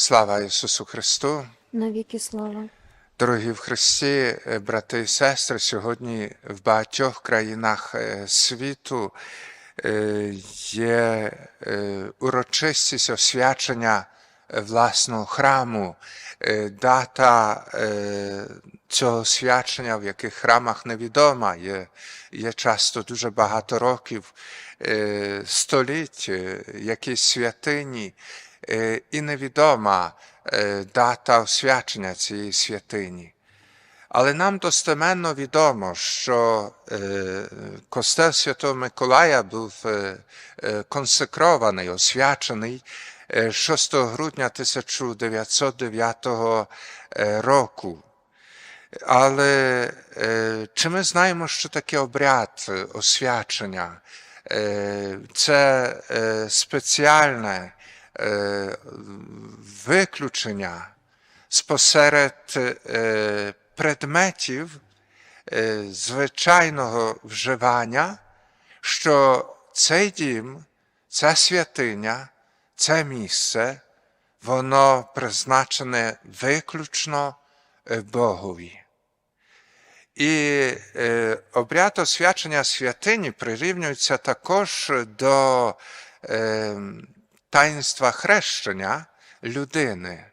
Слава Ісусу Христу! Навіки слава. Дорогі в Христі, е, брати і сестри, сьогодні в багатьох країнах е, світу е, є урочистість освячення власного храму. Дата цього свячення в яких храмах невідома. Є, є часто дуже багато років, століть, якісь святині, і невідома дата освячення цієї святині. Але нам достеменно відомо, що костел Святого Миколая був консекрований, освячений е, 6 грудня 1909 е, року. Але чи ми знаємо, що таке обряд освячення? Це спеціальне виключення спосеред е, предметів е, звичайного вживання, що цей дім, ця святиня, це місце, воно призначене виключно е, Богові. І е, обряд освячення святині прирівнюється також до е, таїнства хрещення людини.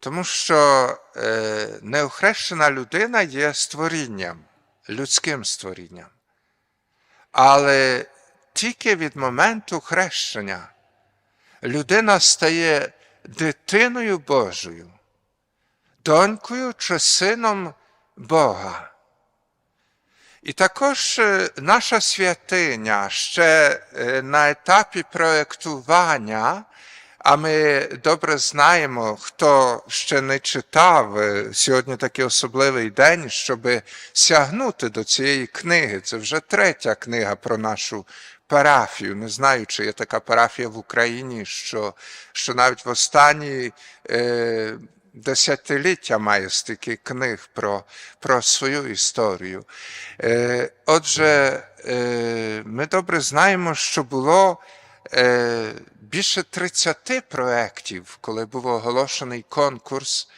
Тому що е, неохрещена людина є створінням, людським створінням. Але тільки від моменту хрещення людина стає дитиною Божою, донькою чи сином Бога. І також е, наша святиня ще е, на етапі проєктування, а ми добре знаємо, хто ще не читав е, сьогодні такий особливий день, щоб сягнути до цієї книги. Це вже третя книга про нашу парафію. Не знаю, чи є така парафія в Україні, що, що навіть в останні. Е, десятиліття має стільки книг про, про свою історію. Е, отже, е, ми добре знаємо, що було е, більше 30 проєктів, коли був оголошений конкурс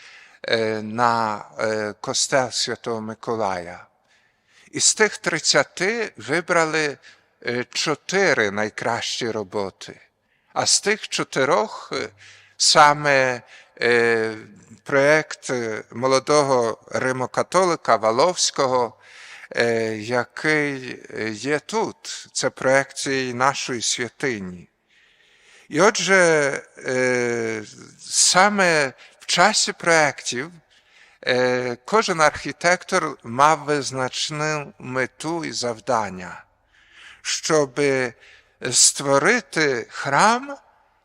на костел Святого Миколая. Із тих 30 вибрали чотири найкращі роботи. А з тих чотирьох саме проєкт е, молодого римокатолика Валовського, е, який е, є тут. Це проєкт цієї нашої святині. І отже, саме в часі проєктів кожен архітектор мав визначну мету і завдання, щоб створити храм,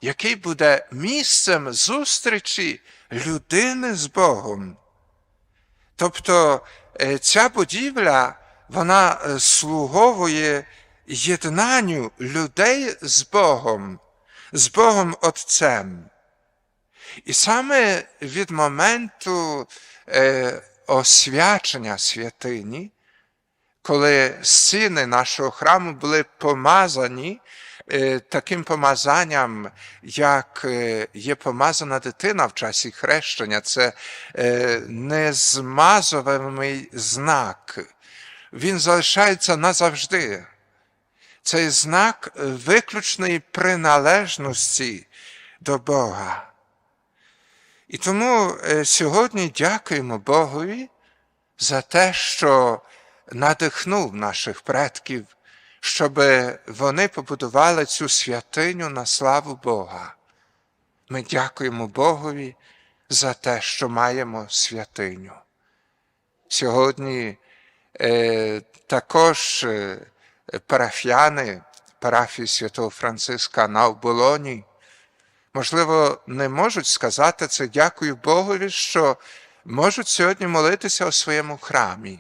який буде місцем зустрічі людини з Богом. Тобто е, ця будівля вона е, слуговує єднанню людей з Богом, з Богом Отцем. І саме від моменту е, освячення святині, коли стіни нашого храму були помазані таким помазанням, як е, є помазана дитина в часі хрещення, це е, незмазуваний знак. Він залишається назавжди. Цей знак виключної приналежності до Бога. І тому е, сьогодні дякуємо Богові за те, що надихнув наших предків, щоб вони побудували цю святиню на славу Бога. Ми дякуємо Богові за те, що маємо святиню. Сьогодні е, також е, парафіяни парафії святого Франциска на оболоні, можливо, не можуть сказати це дякую Богові, що можуть сьогодні молитися у своєму храмі.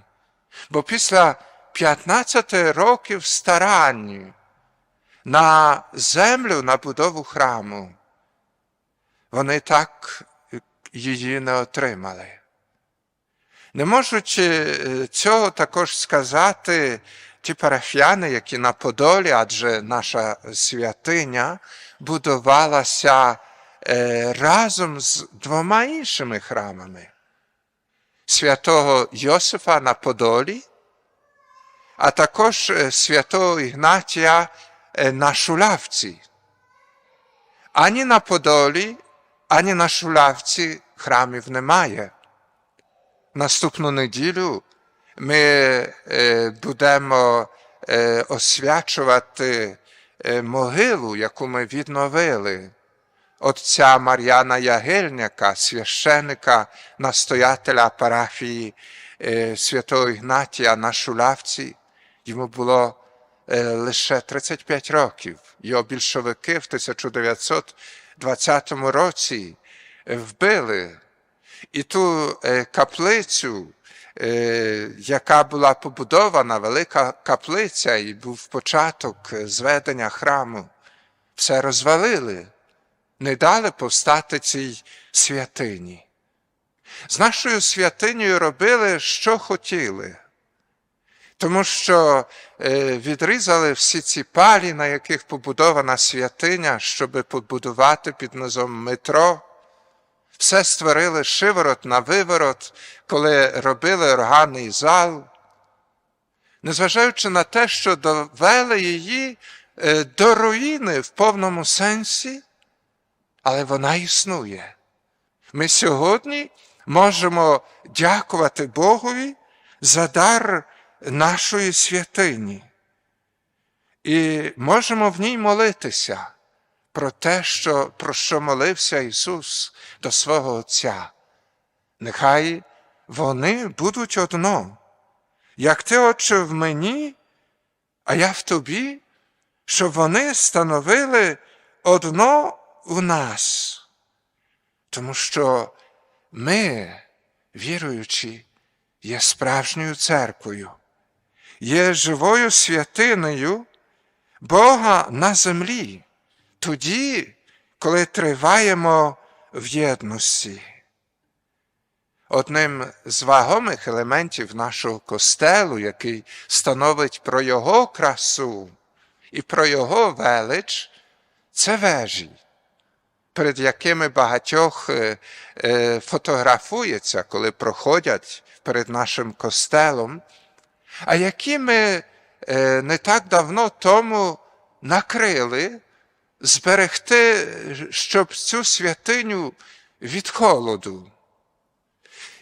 Бо після 15 років старань на землю на будову храму, вони так її не отримали. Не можуть е, цього також сказати ті парафіяни, які на Подолі, адже наша святиня будувалася е, разом з двома іншими храмами святого Йосифа на Подолі, а також е, святого Ігнатія е, на Шулавці. Ані на Подолі, ані на Шулавці храмів немає. Наступну неділю ми е, будемо освячувати могилу, яку ми відновили. Отця Мар'яна Ягельняка, священика, настоятеля парафії святого Ігнатія на Шулавці. Йому було е, лише 35 років. Його більшовики в 1920 році е, вбили. І ту е, каплицю, яка була побудована, велика каплиця, і був початок зведення храму, все розвалили, не дали повстати цій святині. З нашою святинею робили, що хотіли, тому що е, відрізали всі ці палі, на яких побудована святиня, щоб побудувати під низом метро. Все створили шиворот на виворот, коли робили органний зал, незважаючи на те, що довели її е, до руїни в повному сенсі, але вона існує. Ми сьогодні можемо дякувати Богові за дар нашої святині. І можемо в ній молитися про те, що, про що молився Ісус до свого Отця. Нехай вони будуть одно, як ти, Отче, в мені, а я в тобі, щоб вони становили одно у нас. Тому що ми, віруючи, є справжньою церквою, є живою святиною Бога на землі тоді, коли триваємо в єдності. Одним з вагомих елементів нашого костелу, який становить про його красу і про його велич, це вежі, перед якими багатьох е, е, фотографується, коли проходять перед нашим костелом, а які ми е, не так давно тому накрили зберегти, щоб цю святиню від холоду.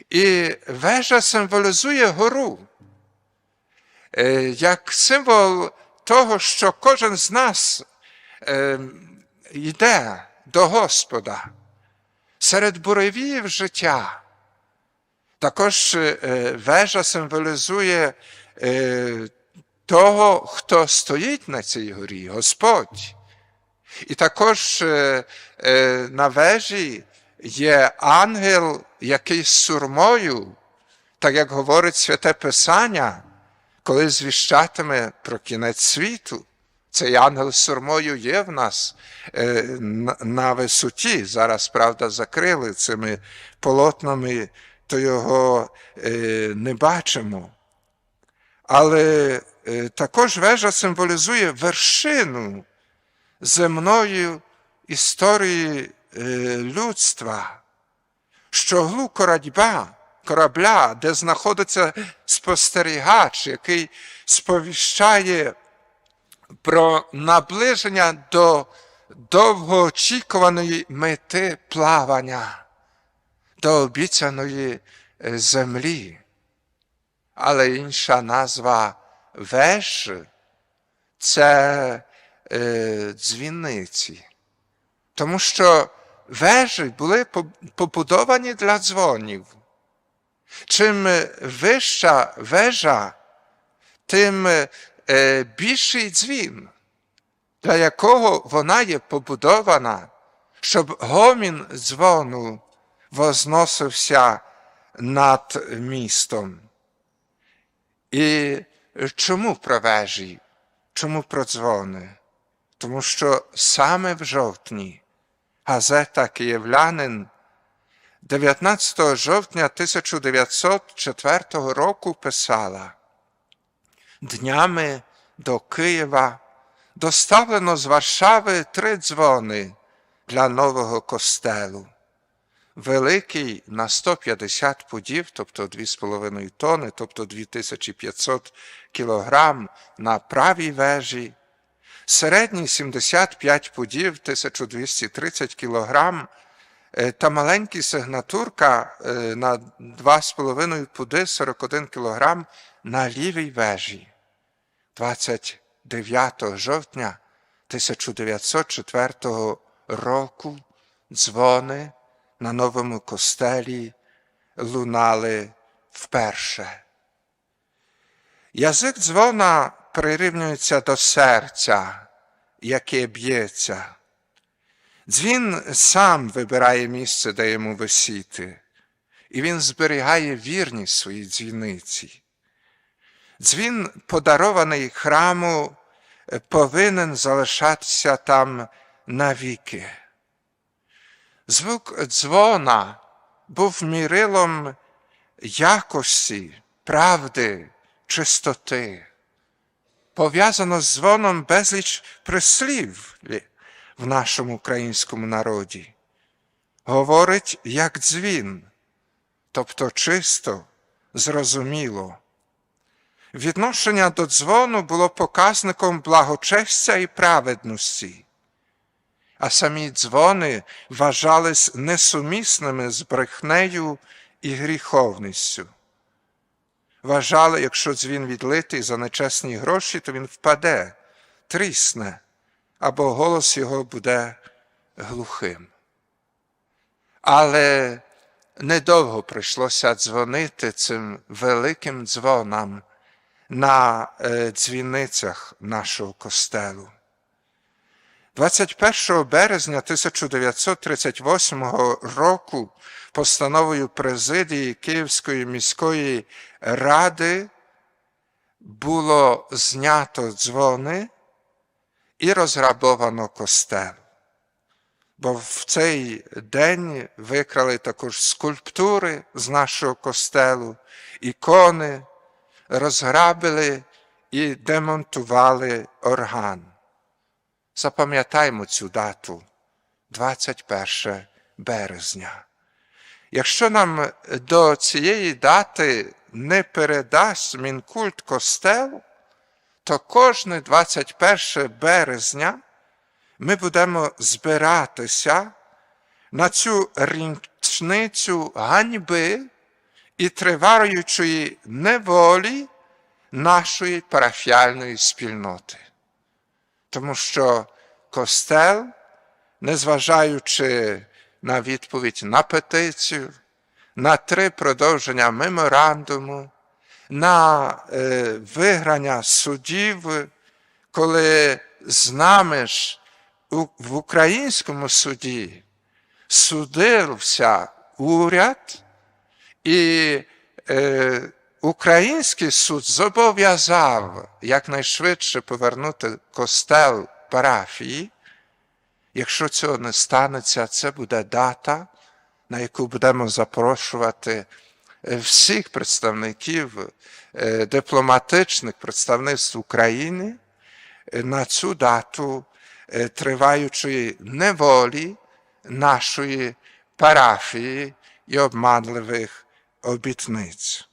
І вежа символізує гору, е, як символ того, що кожен з нас е, йде до Господа серед буревіїв життя. Також вежа символізує того, хто стоїть на цій горі, Господь. І також на вежі є ангел, який з сурмою, так як говорить святе Писання, коли звіщатиме про кінець світу. Цей ангел з сурмою є в нас на висоті. Зараз, правда, закрили цими полотнами, то його не бачимо. Але також вежа символізує вершину земної історії людства, щоглу корабля, корабля, де знаходиться спостерігач, який сповіщає про наближення до довгоочікуваної мети плавання, до обіцяної землі. Але інша назва веж це е, дзвіниці. Тому що вежі були побудовані для дзвонів. Чим вища вежа, тим більший дзвін, для якого вона є побудована, щоб гомін дзвону возносився над містом. І чому про вежі? Чому про дзвони? Тому що саме в жовтні газета Київлянин 19 жовтня 1904 року писала Днями до Києва доставлено з Варшави три дзвони для нового костелу. Великий на 150 пудів, тобто 2,5 тони, тобто 2500 кілограм на правій вежі, середній 75 пудів, 1230 кілограм, е, та маленький сигнатурка е, на 2,5 пуди 41 кілограм на лівій вежі. 29 жовтня 1904 року. Дзвони на новому костелі лунали вперше. Язик дзвона прирівнюється до серця, яке б'ється. Дзвін сам вибирає місце, де йому висіти, і він зберігає вірність своїй дзвіниці. Дзвін, подарований храму, повинен залишатися там навіки. Звук дзвона був мірилом якості, правди, чистоти. Пов'язано з дзвоном безліч прислів в нашому українському народі. Говорить як дзвін, тобто чисто, зрозуміло. Відношення до дзвону було показником благочестя і праведності, а самі дзвони вважались несумісними з брехнею і гріховністю. Вважали, якщо дзвін відлитий за нечесні гроші, то він впаде, трісне, або голос його буде глухим. Але недовго прийшлося дзвонити цим великим дзвонам на е, дзвіницях нашого костелу. 21 березня 1938 року постановою президії Київської міської ради було знято дзвони і розграбовано костел. Бо в цей день викрали також скульптури з нашого костелу, ікони, розграбили і демонтували орган. Запам'ятаймо цю дату 21 березня. Якщо нам до цієї дати не передасть Мінкульт костел, то кожне 21 березня ми будемо збиратися на цю річницю ганьби і триваючої неволі нашої парафіальної спільноти. Тому що костел, незважаючи на відповідь на петицію, на три продовження меморандуму, на е, виграння судів, коли з нами в українському суді судився уряд, і е, український суд зобов'язав якнайшвидше повернути костел парафії. Якщо цього не станеться, це буде дата, на яку будемо запрошувати всіх представників е, дипломатичних представництв України на цю дату е, триваючої неволі нашої парафії і обманливих обітниць.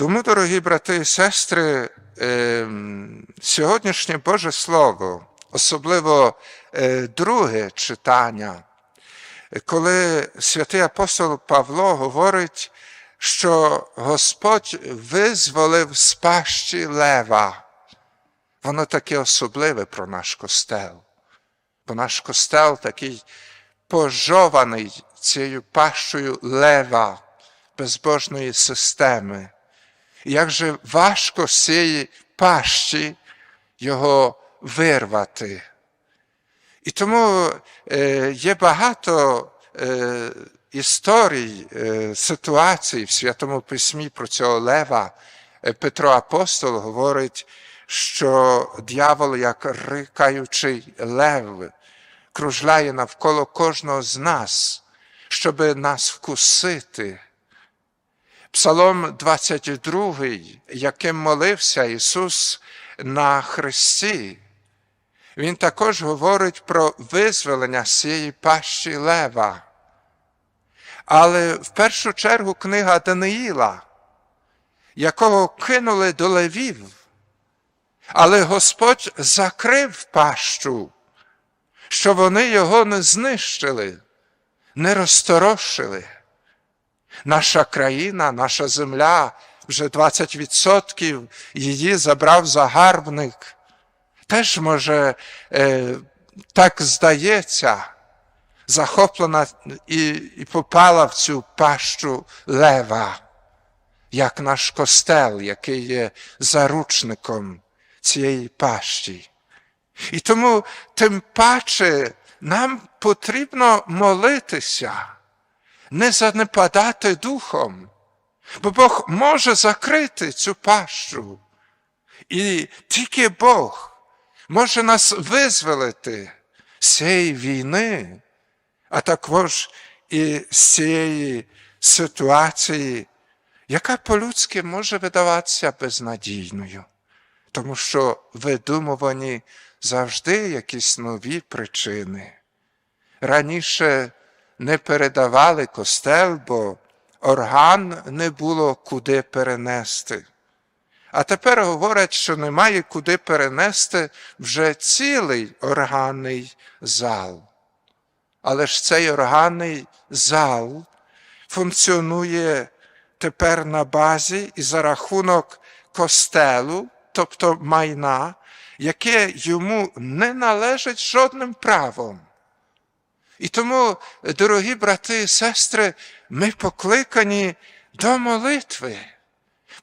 Тому, дорогі брати і сестри, ем, сьогоднішнє Боже Слово, особливо е, друге читання, коли святий апостол Павло говорить, що Господь визволив з пащі лева, воно таке особливе про наш костел, бо наш костел такий пожований цією пащою лева безбожної системи. Як же важко з цієї пащі його вирвати. І тому е, є багато е, історій, е, ситуацій в Святому Письмі про цього Лева. Е, Петро Апостол говорить, що дьявол, як рикаючий лев, кружляє навколо кожного з нас, щоб нас вкусити. Псалом 22, яким молився Ісус на Христі, він також говорить про визволення цієї пащі лева. Але в першу чергу книга Даниїла, якого кинули до левів, але Господь закрив пащу, що вони його не знищили, не розторошили. Наша країна, наша земля, вже 20% її забрав загарбник. Теж, може, е, так здається, захоплена і, і попала в цю пащу лева, як наш костел, який є заручником цієї пащі. І тому тим паче нам потрібно молитися, не занепадати духом, бо Бог може закрити цю пащу. І тільки Бог може нас визволити з цієї війни, а також і з цієї ситуації, яка по-людськи може видаватися безнадійною, тому що видумувані завжди якісь нові причини. Раніше не передавали костел, бо орган не було куди перенести. А тепер говорять, що немає куди перенести вже цілий органний зал. Але ж цей органний зал функціонує тепер на базі і за рахунок костелу, тобто майна, яке йому не належить жодним правом. І тому, дорогі брати і сестри, ми покликані до молитви.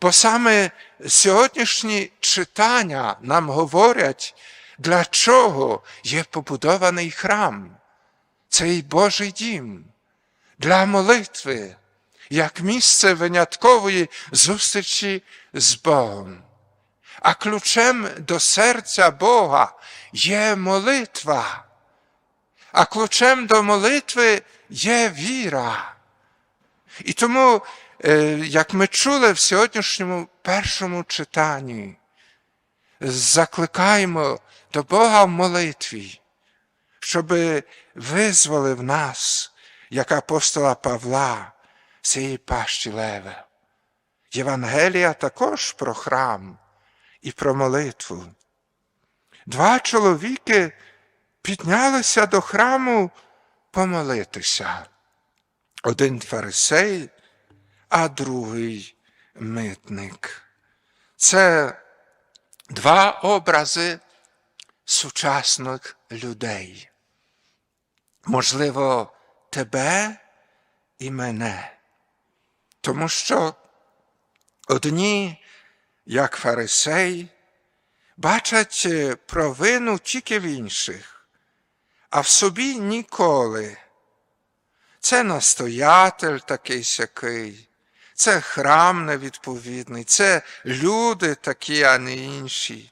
Бо саме сьогоднішні читання нам говорять, для чого є побудований храм, цей Божий дім, для молитви, як місце виняткової зустрічі з Богом. А ключем до серця Бога є молитва, а ключем до молитви є віра. І тому як ми чули в сьогоднішньому першому читанні, закликаємо до Бога в молитві, щоб визволив нас, як апостола Павла, цієї пащі леве. Євангелія також про храм і про молитву. Два чоловіки піднялися до храму помолитися. Один фарисей, а другий митник. Це два образи сучасних людей. Можливо, тебе і мене. Тому що одні, як фарисей, бачать провину тільки в інших, а в собі ніколи. Це настоятель такий сякий, це храм невідповідний, це люди такі, а не інші.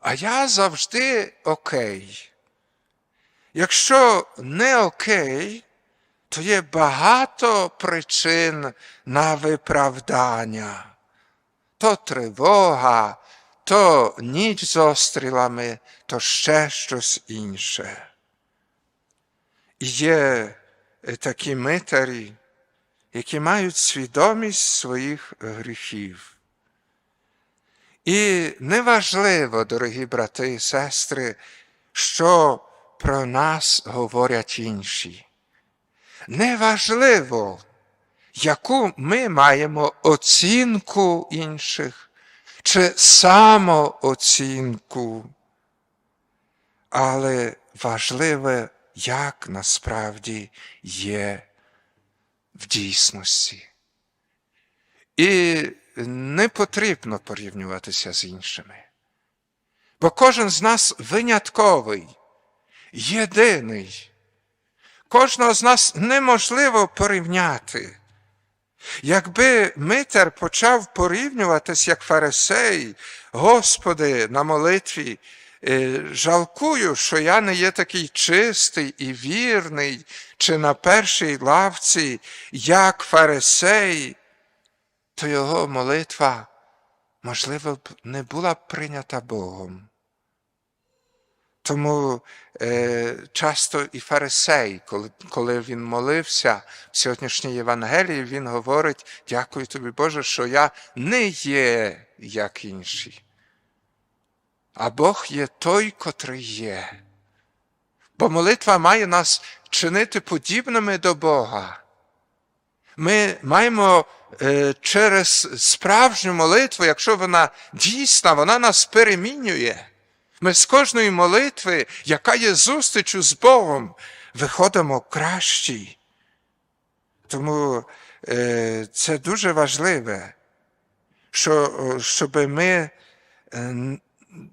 А я завжди окей. Якщо не окей, то є багато причин на виправдання. То тривога, то ніч з острілами, то ще щось інше. Є такі митарі, які мають свідомість своїх гріхів. І неважливо, дорогі брати і сестри, що про нас говорять інші. Неважливо, яку ми маємо оцінку інших чи самооцінку, але важливе, як насправді є в дійсності. І не потрібно порівнюватися з іншими. Бо кожен з нас винятковий, єдиний. Кожного з нас неможливо порівняти. Якби Митер почав порівнюватись як фарисей, Господи, на молитві, жалкую, що я не є такий чистий і вірний, чи на першій лавці, як фарисей, то його молитва, можливо, не була прийнята Богом. Тому е, часто і фарисей, коли, коли він молився в сьогоднішній Євангелії, він говорить: Дякую тобі, Боже, що я не є як інші. А Бог є той, котрий є. Бо молитва має нас чинити подібними до Бога. Ми маємо е, через справжню молитву, якщо вона дійсна, вона нас перемінює. Ми з кожної молитви, яка є зустрічю з Богом, виходимо кращі. Тому е, це дуже важливе, що, щоб ми, е,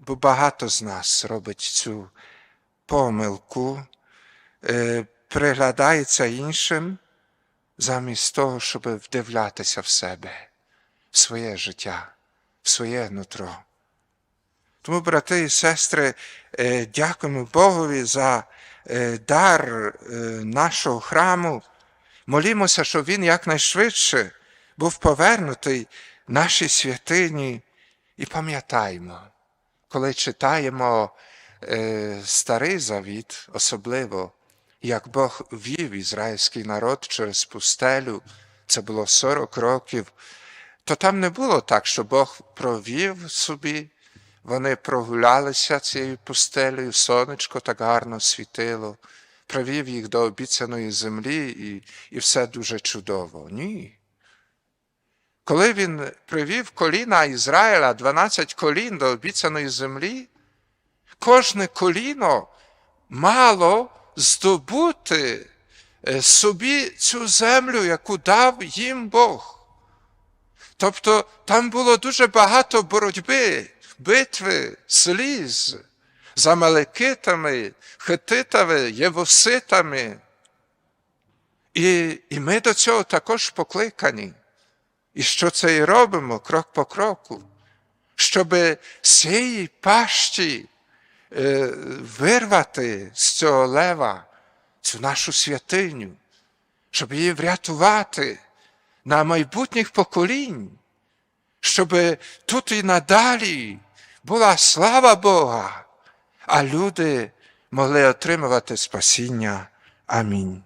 бо багато з нас робить цю помилку, е, приглядається іншим, замість того, щоб вдивлятися в себе, в своє життя, в своє нутро. Тому, брати і сестри, е, дякуємо Богові за е, дар нашого храму. Молімося, щоб він якнайшвидше був повернутий нашій святині. І пам'ятаємо, коли читаємо е, Старий Завіт, особливо, як Бог вів ізраїльський народ через пустелю, це було 40 років, то там не було так, що Бог провів собі, вони прогулялися цією пустелею, сонечко так гарно світило, привів їх до обіцяної землі, і, і все дуже чудово. Ні. Коли він привів коліна Ізраїля, 12 колін до обіцяної землі, кожне коліно мало здобути е, собі цю землю, яку дав їм Бог. Тобто там було дуже багато боротьби, битви, сліз з амалекитами, хетитами, євоситами. І, і ми до цього також покликані. І що це і робимо крок по кроку, щоб з цієї пащі е, вирвати з цього лева цю нашу святиню, щоб її врятувати на майбутніх поколінь, щоб тут і надалі була слава Бога, а люди могли отримувати спасіння. Амінь.